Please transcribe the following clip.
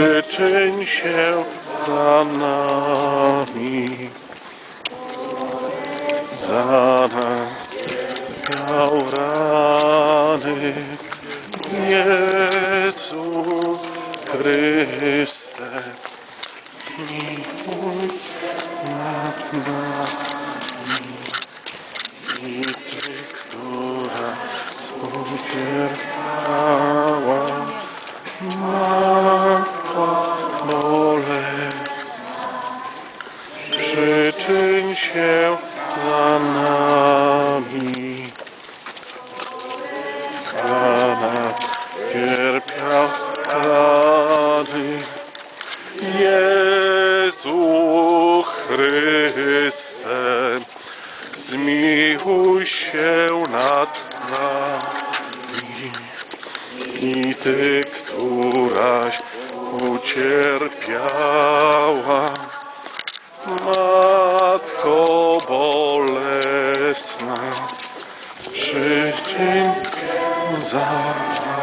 Przyczyń się za nami, za nas miał rany. Jezu Chryste, zmiłuj nad nami. I Ty, która ucierpiała, przyczyń się za nami. Pana cierpiał rany. Jezu Chryste, zmiłuj się nad nami. I Ty, któraś ucierpiała, bolesna, przyczyń się za nami.